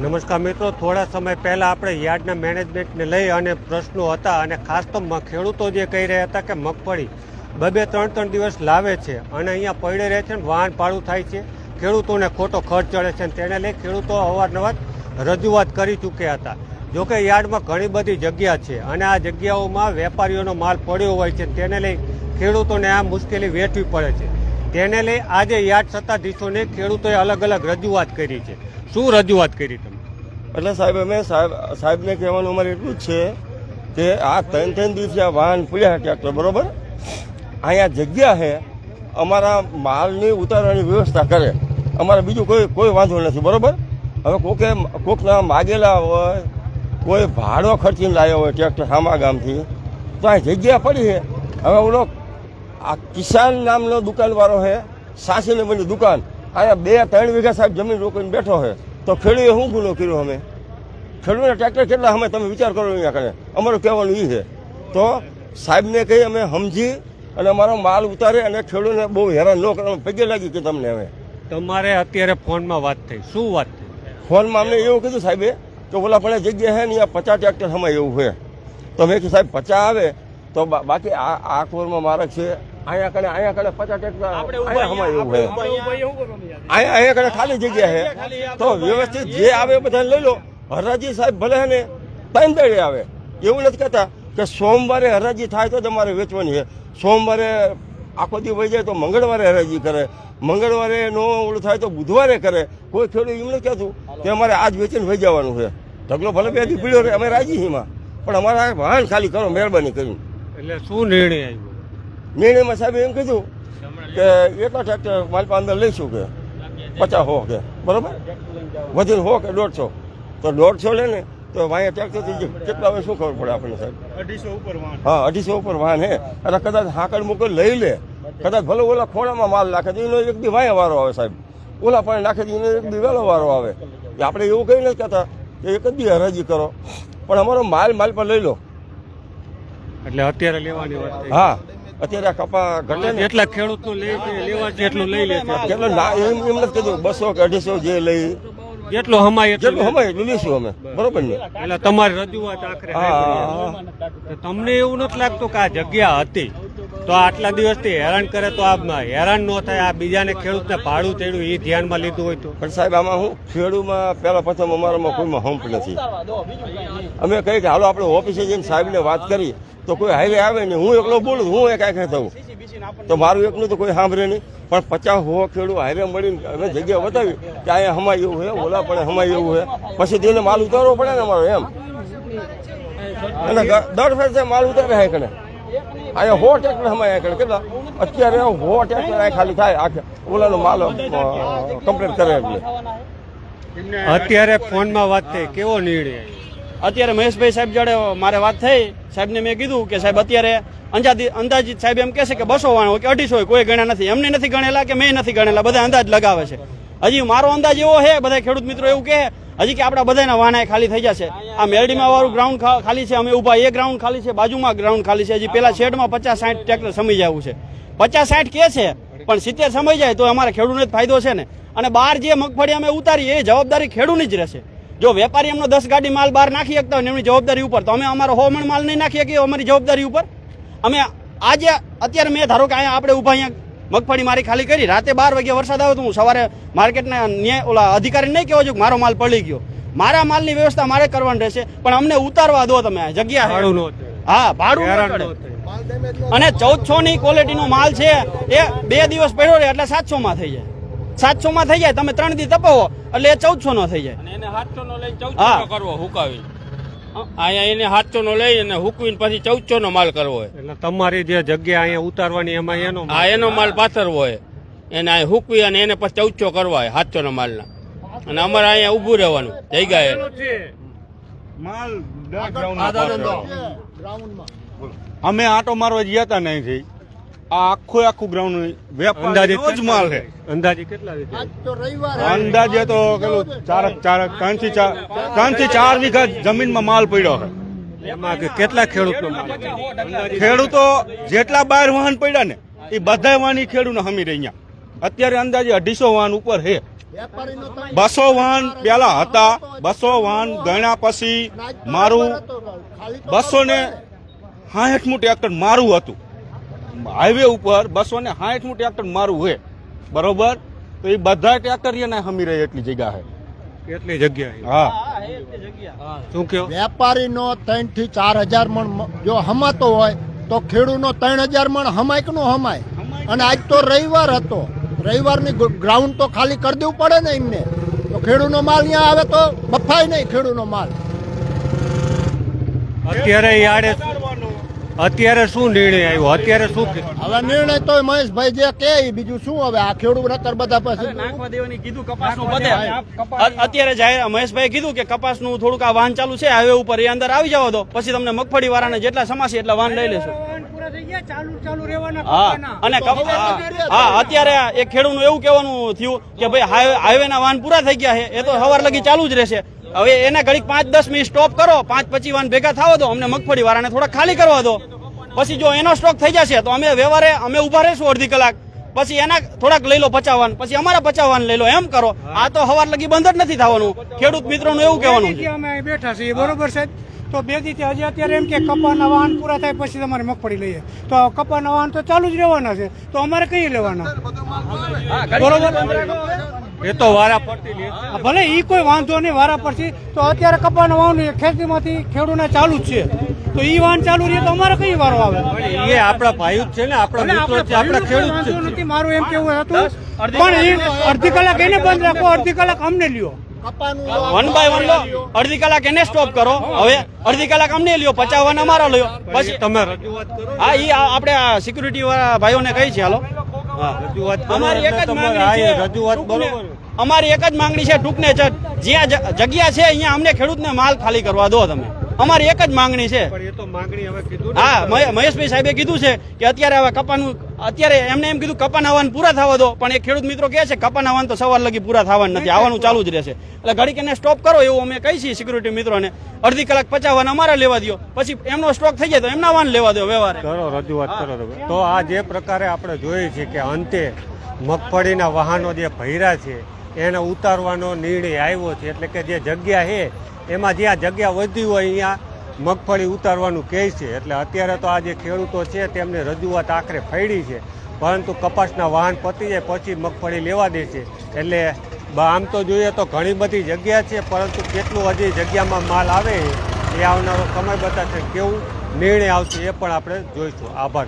નમસ્કાર મિત્રો, થોડા સમય પહેલાં આપણે યાર્ડના મેનેજમેન્ટને લઈ અને પ્રશ્નો હતા અને ખાસ તો ખેડૂતો જે કહી રહ્યા હતા કે મગફળી બબે ત્રણ ત્રણ દિવસ લાવે છે અને અહીંયા પડે રહે છે ને વાહન પાડું થાય છે. ખેડૂતોને ખોટો ખર્ચ ચડે છે તેને લઈ ખેડૂતો અવારનવાર રજૂઆત કરી ચૂક્યા હતા. જોકે યાર્ડમાં ઘણી બધી જગ્યા છે અને આ જગ્યાઓમાં વેપારીઓનો માલ પડ્યો હોય છે તેને લઈ ખેડૂતોને આ મુશ્કેલી વેઠવી પડે છે. તેને લઈ આજે યાદ સત્તાધીશોને ખેડૂતોએ અલગ અલગ રજૂઆત કરી છે. શું રજૂઆત કરી તમે? એટલે સાહેબ, અમે સાહેબ, સાહેબને કહેવાનું અમારે એટલું જ છે કે આ ત્રણ ત્રણ દિવસે આ વાહન પડ્યા ટ્રેક્ટર, બરોબર? અહીંયા જગ્યા છે, અમારા માલની ઉતારવાની વ્યવસ્થા કરે. અમારે બીજું કોઈ કોઈ વાંધો નથી, બરોબર? હવે કોકે, કોકના માગેલા હોય, કોઈ ભાડો ખર્ચીને લાવ્યો હોય ટ્રેક્ટર સામા ગામથી, તો આ જગ્યા પડી છે. હવે ઓલો આ કિસાન નામનો દુકાનવાળો છે સાસીને બની દુકાન. અહીંયા બે ત્રણ વીઘા સાહેબ જમીન રોકીને બેઠો છે તો ખેડૂએ શું ગુનો કર્યો અમે? ખેડૂતના ટ્રેક્ટર કેટલા અમે તમે વિચાર કરો અહીંયા કરે અમારું કહેવાનું એ છે. તો સાહેબને કહી અમે સમજી અને અમારો માલ ઉતારે અને ખેડૂતને બહુ હેરાન ન કરવા પગે લાગી કે તમને હવે. તમારે અત્યારે ફોનમાં વાત થઈ. શું વાત થઈ? ફોનમાં અમને એવું કીધું સાહેબે કે ઓલા પણ જગ્યા છે ને અહીંયા પચાસ ટ્રેક્ટર સમય એવું છે. તો મેં કીધું સાહેબ પચાસ આવે તો બાકી આ આ કોરમાં મારક છે. અહીંયા કણે અહીંયા કણે પચાસ ટેક્ટર અહીંયા હમાય એવું અહીંયા. અહીંયા કણે ખાલી જગ્યા છે તો વ્યવસ્થિત જે આવે બધાને લઈ લો. હરાજી સાહેબ ભલે હે ને ત્રણ આવે. એવું નથી કહેતા કે સોમવારે હરાજી થાય તો તમારે વેચવાની છે સોમવારે આખો દી વહી જાય તો મંગળવારે હરાજી કરે. મંગળવારે નો ઓલું થાય તો બુધવારે કરે. કોઈ ખેડૂત એમ નથી કહેતું કે અમારે આજ વેચીને વહી જવાનું છે ઢગલો ભલે બે દી પીડ્યો રહે અમે રાજી છીએ પણ અમારા વાહન ખાલી કરો મહેરબાની કરીને. એટલે શું નિર્ણય આવ્યો? નિર્ણયમાં સાહેબ એમ કીધું કે એટલા ટ્રેક્ટર મારી પાસે અંદર લઈશું કે પચાસ હો કે બરોબર? વધીને હો કે દોઢસો? તો દોઢસો લે ને તો વાંયા ટ્રેક્ટરથી કેટલા વાગે શું ખબર પડે આપણને સાહેબ? હા અઢીસો ઉપર વાહન હે. અને કદાચ હાકડ મુકડ લઈ લે. કદાચ ભલે ઓલા ખોડામાં માલ નાખે તો એનો એક દી વાંહે વારો આવે સાહેબ. ઓલા પણ નાખે તો એનો એક દી વહેલો વારો આવે. આપણે એવું કંઈ નથી કહેતા કે એક જ દી હરાજી કરો. પણ અમારો માલ માલ પર લઈ લો. એટલે અત્યારે લેવાની વાત હા. અત્યારે આ કપા ઘટે ને. જેટલા ખેડૂતો લે લેવા એટલું લઈ લે છે. કેટલો ના એમ એમ નથી કીધું બસો કે અઢીસો જે લઈ. જેટલું હમાય એટલું જેટલું હમાય એટલું લઈશું અમે. બરોબર ને? એટલે તમારી રજૂઆત આખરે. તમને એવું નથી લાગતું કે આ જગ્યા હતી? તો આટલા દિવસથી હેરાન કરે તો આ હેરાન ન થાય, આ બીજાને ખેડૂતને ભાડું તેડું એ ધ્યાનમાં લીધું હોય તો. પણ સાહેબ, આમાં હું ખેડૂમાં પહેલા પ્રથમ અમારામાં કોઈમાં હંપ નથી. અમે કહી કે હાલો, આપણે ઓફિસે જઈને સાહેબને વાત કરી તો કોઈ હાઈવે આવે ને હું એકલો બોલું હું એક આંખે થવું તો મારું એકનું તો કોઈ સાંભળે નહીં. પણ પચાસ હો ખેડૂત હાઈવે મળીને અમે જગ્યા બતાવી કે અહીંયા હમાય એવું છે ઓલા પણ હમાય એવું છે પછી તેને માલ ઉતારવો પડે ને અમારો એમ. અને દર ફેરથી માલ ઉતારે હે કણે અહીંયા હો ટ્રેક્ટર હમાય આગળ કેટલા? અત્યારે હો ટ્રેક્ટર અહીંયા ખાલી થાય. આખે ઓલાનો માલ કમ્પ્લીટ કરે એટલે અત્યારે ફોનમાં વાત થઈ. કેવો નિર્ણય? અત્યારે મહેશભાઈ સાહેબ જોડે મારે વાત થઈ. સાહેબને મેં કીધું કે સાહેબ અત્યારે અંદાજી અંદાજિત સાહેબ એમ કહેશે કે બસો વાણો કે અઢીસો હોય કોઈ ગણ્યા નથી. એમને નથી ગણેલા કે મેં નથી ગણેલા? બધા અંદાજ લગાવે છે. હજી મારો અંદાજ એવો છે બધા ખેડૂત મિત્રો એવું કહે હજી કે આપણા બધાના વાણા ખાલી થઈ જશે. આ મેરડીમાં વાળું ગ્રાઉન્ડ ખાલી છે, અમે ઊભા, એ ગ્રાઉન્ડ ખાલી છે, બાજુમાં ગ્રાઉન્ડ ખાલી છે. હજી પેલા શેડમાં પચાસ સાઠ ટ્રેક્ટર સમય જવું છે. પચાસ સાઠ કે છે, પણ સિત્તેર સમય જાય તો અમારા ખેડૂતને જ ફાયદો છે ને. અને બહાર જે મગફળી અમે ઉતારીએ, એ જવાબદારી ખેડૂતની જ રહેશે. જો વેપારી એમનો દસ ગાડી માલ બહાર નાખી શકતા હોય એમની જવાબદારી ઉપર, તો અમે અમારો હોમણ માલ નહીં નાખી શકીએ અમારી જવાબદારી ઉપર? અમે આજે, અત્યારે મેં ધારો કે અહીંયા આપણે ઊભા અહીંયા મગફળી મારી ખાલી કરી રાતે બાર વાગે વરસાદ આવ્યો તો હું સવારે માર્કેટના ન્યાય ઓલા અધિકારી નહીં કહેવા છું મારો માલ પડી ગયો મારા માલની વ્યવસ્થા મારે કરવાની રહેશે પણ અમને ઉતારવા દો તમે જગ્યા છે. ભાડું ન થાય. હા ભાડું. અને ચૌદસો ની ક્વોલિટીનો માલ છે એ બે દિવસ પડ્યો રહે એટલે સાતસો માં થઈ જાય સાતસો માં થઈ જાય તમે ત્રણ દી તપાવો એટલે એ ચૌદસો નો થઈ જાય અને એને હાથસો નો લઈને ચૌદસો હા. કરવો હુકાવી અહીંયા એને હાથસો નો લઈ અને હુકવીને પછી ચૌદસો નો માલ કરવો હોય. એટલે તમારી જે જગ્યા અહીંયા ઉતારવાની એમાં એનો આ એનો માલ પાથરવો હોય. એને અહીં હુકવી અને એને પછી ચૌદસો કરવા હોય હાથસો નો માલના. અને અમારે અહીંયા ઊભું રહેવાનું જગ્યા એ. અમે આટો મારવા ગયા હતા નહીં થઈ આ આખું આખું ગ્રાઉન્ડ અંદાજે વેપારી જ માલ છે. અંદાજે કેટલા અંદાજે તો પેલું ચાર ચાર ત્રણથી ચાર ત્રણથી ચાર વીઘા જમીનમાં માલ પડ્યો છે. એમાં કેટલા ખેડૂતનો માલ ખેડૂતો જેટલા બાર વાહન પડ્યા ને એ બધા વાહન ખેડૂતને હમી રહ્યા અત્યારે અંદાજે અઢીસો વાહન ઉપર છે. બસો વાહન પેલા હતા બસો વાહન ગણ્યા પછી મારું બસો ને સાહીઠમું ટ્રેક્ટર મારું હતું. હાઈવે ઉપર બસો ને સાહીઠમું ટ્રેક્ટર મારું હોય બરોબર? તો એ બધા ટ્રેક્ટર એને હમી રહે એટલી જગ્યા હે. એટલી જગ્યા હા. શું કયો વેપારીનો ત્રણથી ચાર હજાર મણ જો હમાતો હોય તો ખેડૂનો ત્રણ હજાર મણ હમાય કે નો હમાય? અને આજ તો રવિવાર હતો. રવિવારની ગ્ર- ગ્રાઉન્ડ તો ખાલી કરી દેવું પડે ને એમને. તો ખેડૂતનો માલ અહીંયા આવે તો બફાય નહીં ખેડૂનો માલ. અત્યારે યાડે અત્યારે શું નિર્ણય આવ્યો? અત્યારે શું હવે નિર્ણય તો મહેશભાઈ જે કે ઈ બીજું શું? હવે આ ખેડૂત નકર બધા પછી નાખવા દેવાની કીધું કપાસનું બધે. અત્યારે જાહેર મહેશભાઈ કીધું કે કપાસનું થોડુંક આ વાહન ચાલુ છે હાઈવે ઉપર એ અંદર આવી જવા દો પછી તમને મગફળી વાળાને જેટલા સમાશે એટલા વાહન લઈ લેશો. હા અને હા, હા અત્યારે એક ખેડૂતનું એવું કહેવાનું થયું કે ભાઈ હાઈવે હાઈવેના વાહન પૂરા થઈ ગયા છે. એ તો સવાર લગી ચાલુ જ રહેશે. હવે એને ઘડીક પાંચ દસ મિનિટ સ્ટોપ કરો પાંચ પચીસ વાહન ભેગા થવા દો અમને મગફળી વાળાને થોડા ખાલી કરવા દો. પછી જો એનો સ્ટોક થઈ જશે તો અમે વ્યવહારે અમે ઊભા રહીશું અડધી કલાક. પછી એના થોડાક લઈ લો પચાવવાન પછી અમારા પચાવવાન લઈ લો એમ કરો. આ તો સવાર લગી બંધ જ નથી થવાનું. ખેડૂત મિત્રોનું એવું કહેવાનું છે. અમે બેઠા છીએ બરોબર છે તો બે દી હજી અત્યારે એમ કે કપાના વાહન પૂરા થાય પછી તમારે મગફળી લઈએ. તો કપાના વાહન તો ચાલુ જ રહેવાના છે. તો અમારે કઈ લેવાના? બરોબર? એ તો વારા પડતી ભલે ઈ કોઈ વાંધો નહીં વારા પરથી તો અત્યારે કપાના વાહન ખેતીમાંથી ખેડૂતને ચાલુ જ છે. તો ઈ વાહન ચાલુ રહે તો અમારે કઈ વારો આવે? એ આપણા ભાઈઓ જ છે ને આપણા મિત્રો છે આપણા ખેડૂત છે. નથી મારું એમ કેવું હતું. પણ અડધી કલાક એને બંધ રાખો અડધી કલાક અમને લ્યો. વન બાય વન લો. અડધી કલાક એને સ્ટોપ કરો. હવે અડધી કલાક અમને લ્યો પચાવવાના અમારા લ્યો. પછી તમે હા એ આ- આપણે સિક્યુરિટી વાળા ભાઈઓને કહી છે હાલો. હા રજૂઆત કરો. અમારી એક જ અમારી એક જ માંગણી છે ટૂંકને જ. જ્યાં જગ્યા છે અહીંયા અમને ખેડૂતને માલ ખાલી કરવા દો તમે. અમારી એક જ માંગણી છે. હા મહેશભાઈ સાહેબે કીધું છે કે અત્યારે હવે કપાનું અત્યારે એમને એમ કીધું કપાન આવવાનું પૂરા થવા દો પણ એ ખેડૂત મિત્રો કહે છે કપાન આવવાનું તો સવાર લગી પૂરા થવાનું નથી આવવાનું ચાલુ જ રહેશે. એટલે ઘડીક એને સ્ટોપ કરો એવું અમે કહી છીએ સિક્યુરિટી મિત્રોને. અડધી કલાક પચાવવાના અમારા લેવા દો પછી એમનો સ્ટોક થઈ જાય તો એમના વાહન લેવા દો વ્યવહાર. કરો રજૂઆત કરો. તો આ જે પ્રકારે આપણે જોઈએ છીએ કે અંતે મગફળીના વાહનો જે ભર્યા છે એને ઉતારવાનો નિર્ણય આવ્યો છે. એટલે કે જે જગ્યા છે એમાં જ્યાં જગ્યા વધી હોય અહીંયા મગફળી ઉતારવાનું કહે છે. એટલે અત્યારે તો આ જે ખેડૂતો છે તેમને રજૂઆત આખરે ફેડી છે. પરંતુ કપાસના વાહન પતી જાય પછી મગફળી લેવા દે છે. એટલે આમ તો જોઈએ તો ઘણી બધી જગ્યા છે, પરંતુ કેટલું હજી જગ્યામાં માલ આવે એ આવનારો સમય બતાવશે કેવું નિર્ણય આવશે એ પણ આપણે જોઈશું. આભાર